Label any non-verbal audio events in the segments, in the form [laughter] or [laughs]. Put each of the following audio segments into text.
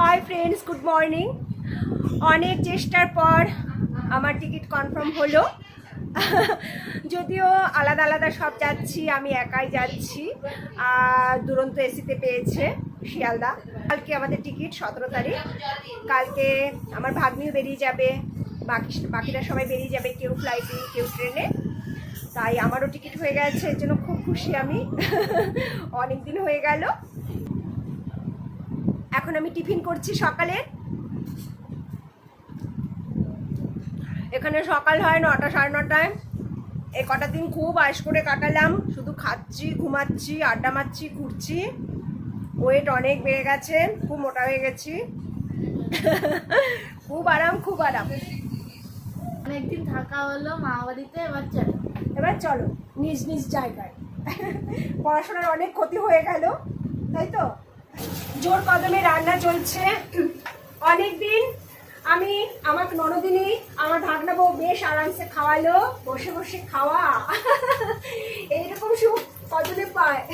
Hi friends good morning অনেক চেষ্টার পর আমার টিকিট কনফার্ম হলো। যদিও আলাদা আলাদা সব যাচ্ছি, আমি একাই যাচ্ছি। আর দুরন্ত এসিতে পেয়েছে শিয়ালদা। কালকে আমাদের টিকিট সতেরো তারিখ। কালকে আমার ভাগ্নিও বেরিয়ে যাবে। বাকি, বাকিরা সবাই বেরিয়ে যাবে, কেউ ফ্লাইটে কেউ ট্রেনে তাই আমারও টিকিট হয়ে গেছে। এর জন্য খুব খুশি আমি। অনেক দিন হয়ে গেল। এখন আমি টিফিন করছি সকালে। এখানে সকাল হয় নটা সাড়ে নটায়। এই কটা দিন খুব আশ করে কাটালাম। শুধু খাচ্ছি ঘুমাচ্ছি আড্ডা মারছি ঘুরছি। ওয়েট অনেক বেড়ে গেছে খুব মোটা হয়ে গেছি। খুব আরাম খুব আরাম। অনেকদিন থাকা হলো মা বাড়িতে এবার চলো। এবার চলো নিজ নিজ জায়গায়। পড়াশোনার অনেক ক্ষতি হয়ে গেল তাই তো? জোর কদমে রান্না চলছে। অনেক দিন আমি আমার ননদিনী আমার ভাগনা বউ বেশ আরামসে খাওয়ালো বসে বসে খাওয়া। এইরকম সুখ কদমে পায়।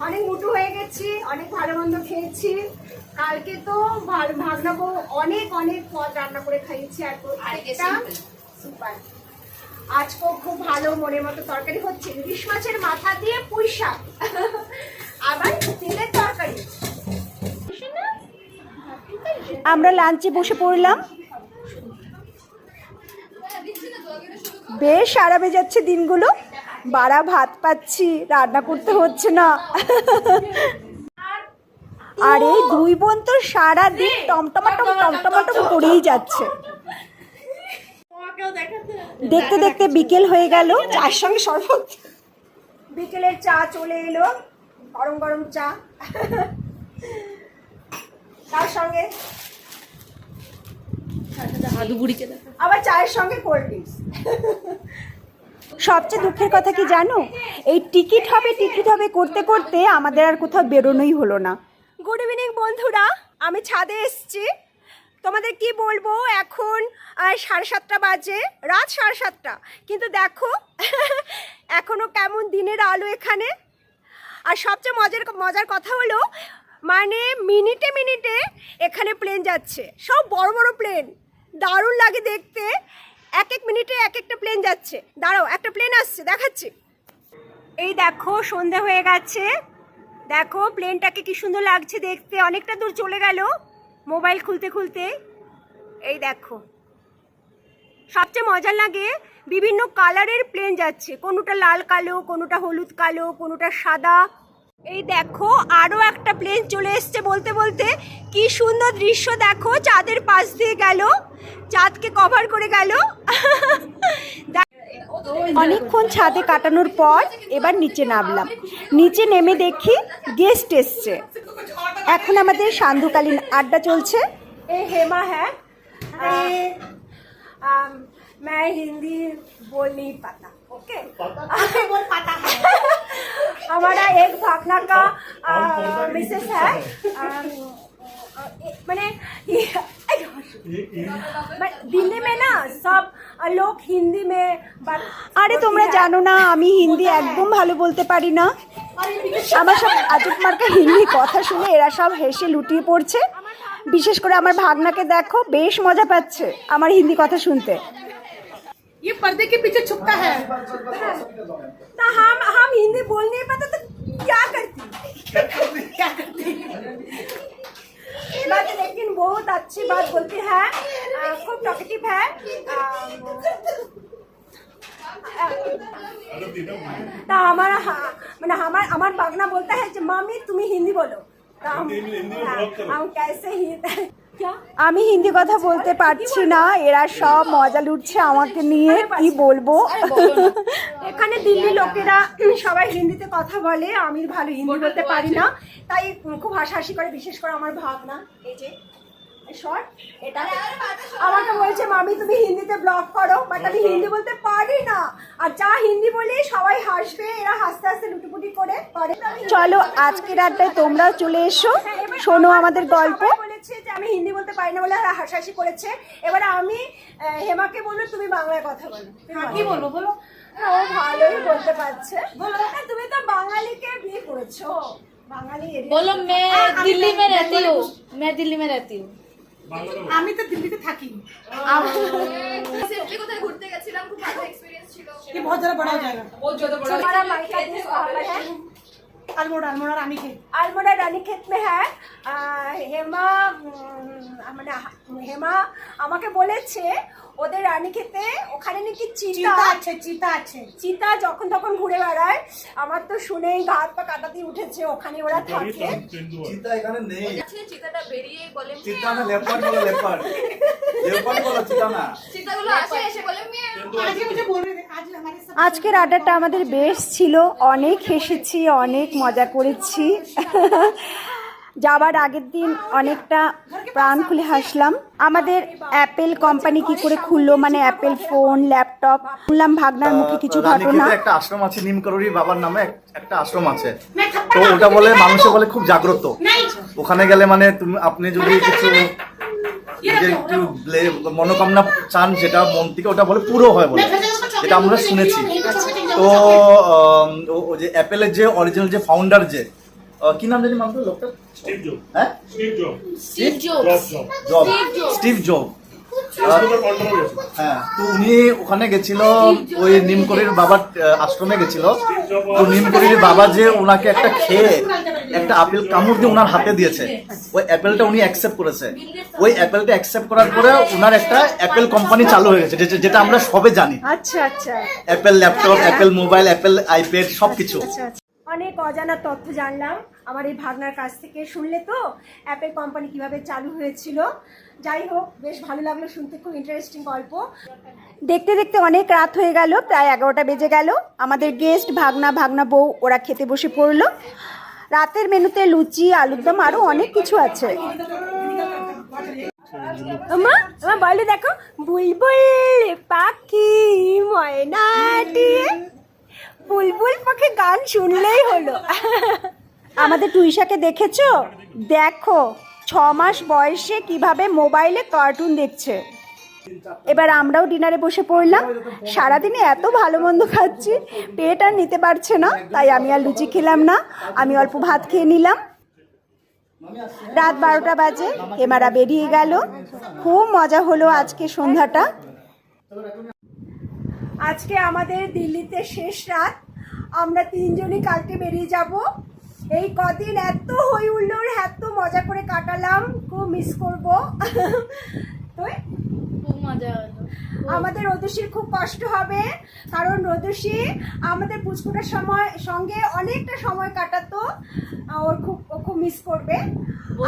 অনেক মুটু হয়ে গেছি অনেক ভালো মন্দ খেয়েছি। কালকে তো ভাগ- ভাগনা বউ অনেক অনেক পদ রান্না করে খাইয়েছি আর প্রত্যেকটা সুপার। আজকেও খুব ভালো মনের মতো তরকারি হচ্ছে। ইলিশ মাছের মাথা দিয়ে পুঁই শাক। আবার তেলের আমরা লাঞ্চে বসে পড়লাম। বেশ আরামে যাচ্ছে দিনগুলো। বাড়া ভাত পাচ্ছি, রান্না করতে হচ্ছে না। আর এই দুই বোন তো সারা দিন টমটমাটম টমটমাটম করেই যাচ্ছে। দেখতে দেখতে বিকেল হয়ে গেল। চার সঙ্গে শরবত। বিকেলের চা চলে এলো। গরম গরম চা। তার সঙ্গে আবার চায়ের সঙ্গে কোল্ড ড্রিঙ্কস সবচেয়ে দুঃখের কথা কি জানো? এই টিকিট হবে টিকিট হবে করতে করতে আমাদের আর কোথাও বেরোনোই হলো না। গুড ইভিনিং বন্ধুরা। আমি ছাদে এসছি। তোমাদের কি বলব এখন সাড়ে সাতটা বাজে রাত সাড়ে সাতটা। কিন্তু দেখো [laughs] এখনও কেমন দিনের আলো এখানে। আর সবচেয়ে মজার মজার কথা হলো মানে মিনিটে মিনিটে এখানে প্লেন যাচ্ছে। সব বড় বড় প্লেন দারুণ লাগে দেখতে। এক এক মিনিটে এক একটা প্লেন যাচ্ছে। দাঁড়াও, একটা প্লেন আসছে, দেখাচ্ছি। এই দেখো, সন্ধে হয়ে গেছে। দেখো প্লেনটাকে কি সুন্দর লাগছে দেখতে। অনেকটা দূর চলে গেল মোবাইল খুলতে খুলতে। এই দেখো। সবচেয়ে মজা লাগে, বিভিন্ন কালারের প্লেন যাচ্ছে। কোনোটা লাল কালো, কোনোটা হলুদ কালো, কোনোটা সাদা। এই দেখো আরও একটা প্লেন চলে এসছে বলতে বলতে কি সুন্দর দৃশ্য দেখো চাঁদের পাশ দিয়ে গেল চাঁদকে কভার করে গেল অনেকক্ষণ ছাদে কাটানোর পর এবার নিচে নামলাম নিচে নেমে দেখি গেস্ট এসছে এখন আমাদের সান্ধ্যকালীন আড্ডা চলছে এ হেমা হ্যাঁ मैं हिंदी बोल नहीं पाता ओके [laughs] बोल पाता है हमारा एक भागना का मिसेस है अम, ए- मैंने दिल्ली में ना सब लोग हिंदी में बात আরে তোমরা জানো না আমি হিন্দি একদম ভালো বলতে পারি না আমার সব আজব মার্কা হিন্দি কথা শুনে এরা সব হেসে লুটিয়ে পড়ছে বিশেষ করে আমার ভাগনাকে দেখো বেশ মজা পাচ্ছে আমার হিন্দি কথা শুনতে ये पर्दे के पीछे छुपता है। ना हम हम हिंदी बोल नहीं पाते तो क्या करती? क्या करती? लेकिन बहुत अच्छी बात बोलती है। खूब टॉकेटिव है। तो हमारा मैंने हमारे अमर बागना बोलता है कि मामी तुम्हें हिंदी बोलो। तो हम कैसे ही আমি হিন্দি কথা বলতে পারছি না, এরা সব মজা লুটছে আমাকে নিয়ে, কি বলব? এখানে দিল্লি লোকেরা সবাই হিন্দিতে কথা বলে আমি ভালো হিন্দি বলতে পারি না, তাই খুব হাসাহাসি করে, বিশেষ করে আমার ভাবনা, এই যে আমাকে বলছে, মামি, তুমি হিন্দিতে ব্লগ করো হিন্দি বলতে না। আর যা হিন্দি বলি, সবাই হাসবে, এরা হাসতে হাসতে করে চলো, আজকের আড্ডায় তোমরাও চলে এসো, শোনো আমাদের গল্প। বলেছে যে আমি হিন্দি বলতে পারি না বলে আর হাসাহাসি করেছে এবার আমি আহ, হেমাকে বললো তুমি বাংলায় কথা বলো কি বলবো বলো ও ভালোই বলতে পারছে বলো তুমি তো বাঙালিকে বিয়ে করেছো বাঙালি area- बोलो मैं दिल्ली में रहती हूँ मैं दिल्ली में रहती हूँ আমি তো দিল্লিতে থাকি রিসেন্টলি কোথায় ঘুরতে গেছিলাম খুব ভালো এক্সপিরিয়েন্স ছিল ये बहुत ज्यादा बड़ा हो जाएगा हमारा আলমোড়া আলমোড়া রানীক্ষেত। আলমোড়ा রানীক্ষেত মে হ্যাঁ। হেমা মানে হেমা আমাকে বলেছে ওদের রানীক্ষেতে ওখানে নাকি চিতা আছে চিতা আছে। চিতা যখন তখন ঘুরে বেড়ায়। আমার তো শুনেই গা হাত পা কাটাতে উঠেছে ওখানে ওরা থাকে। চিতা এখানে নেই। চিতাটা বেরিয়ে বলে চিতা না লেপার্ড বলে লেপার্ড। লেপার্ড বলে চিতা না। চিতাগুলো আসে এসে বলে মিয়া। আজকে মুঝে বলে আজকের আড্ডাটা আমাদের বেশ ছিল। অনেক হেসেছি অনেক মজা করেছি। যাবার আগের দিন অনেকটা প্রাণ খুলে হাসলাম। আমাদের অ্যাপেল কোম্পানি কি করে খুললো? মানে অ্যাপেল ফোন ল্যাপটপ শুনলাম ভাগনার মুখে কিছু ঘটনা। একটা আশ্রম আছে নিমকরুরি বাবার নামে একটা আশ্রম আছে। তো ওটা বলে মানুষে বলে খুব জাগ্রত। ওখানে গেলে মানে তুমি আপনি যদি কিছু নিজের একটু মনোকামনা চান যেটা মন থেকে ওটা বলে পুরো হয় বলে। এটা আমরা শুনেছি। তো ও যে অ্যাপেলের যে অরিজিনাল যে ফাউন্ডার যে কি নাম জানি মানতো লোকটা? হ্যাঁ? Steve Job. Steve Job. Steve Job. হ্যাঁ তো উনি ওখানে গেছিল ওই নিমকরির বাবার আশ্রমে গেছিল। তো নিমকরির বাবা যে ওনাকে একটা খেয়ে একটা আপেল কামড় দিয়ে ওনার হাতে দিয়েছে ওই অ্যাপেলটা উনি অ্যাকসেপ্ট করেছে। ওই অ্যাপেলটা অ্যাকসেপ্ট করার পরে ওনার একটা অ্যাপেল কোম্পানি চালু হয়ে গেছে যেটা আমরা সবে জানি। আচ্ছা আচ্ছা। Apple laptop Apple mobile Apple iPad সবকিছু। আচ্ছা। অনেক অজানা তথ্য জানলাম। আমার এই ভাগনার কাছ থেকে। শুনলে তো অ্যাপেল কোম্পানি কীভাবে চালু হয়েছিল? যাই হোক বেশ ভালো লাগল শুনতে খুব ইন্টারেস্টিং গল্প। দেখতে দেখতে অনেক রাত হয়ে গেল প্রায় এগারোটা বেজে গেল। আমাদের গেস্ট ভাগনা ভাগনা বউ ওরা খেতে বসে পড়ল। রাতের মেনুতে লুচি আলুর দম আরও অনেক কিছু আছে। মা মা বলো দেখো বুলবুল পাখি ময়নাটি বুলবুল পাখি গান শুনলেই হলো। আমাদের টুইশাকে দেখেছ? দেখো। মাস বয়সে কীভাবে মোবাইলে কার্টুন দেখছে? এবার আমরাও ডিনারে বসে পড়লাম। সারাদিনে এত ভালো মন্দ খাচ্ছি, পেট আর নিতে পারছে না, তাই আমি আর লুচি খেলাম না, আমি অল্প ভাত খেয়ে নিলাম। রাত বারোটা বাজে এমারা বেরিয়ে গেল। খুব মজা হলো আজকে সন্ধ্যাটা। আজকে আমাদের দিল্লিতে শেষ রাত। আমরা তিনজনই কালকে বেরিয়ে যাব। এই কদিন এত হই হুল্লোড় এত মজা করে কাটালাম খুব মিস করব। তো মজা আমাদের রদুষির খুব কষ্ট হবে কারণ রদুষি আমাদের পুচকুটার সময় সঙ্গে অনেকটা সময় কাটাতো ওর খুব খুব মিস করবে।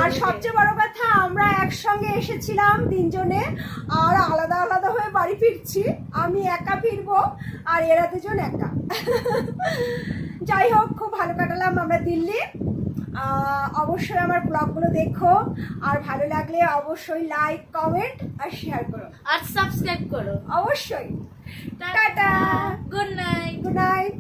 আর সবচেয়ে বড় কথা আমরা একসঙ্গে এসেছিলাম তিনজনে আর আলাদা আলাদা হয়ে বাড়ি ফিরছি। আমি একা ফিরবো আর এরা দুজন একা। যাই হোক খুব ভালো কাটালাম আমরা দিল্লি। অবশ্যই আমার ব্লগগুলো দেখো। আর ভালো লাগলে অবশ্যই লাইক কমেন্ট আর শেয়ার করো। আর সাবস্ক্রাইব করো। অবশ্যই। Tata. Good night good night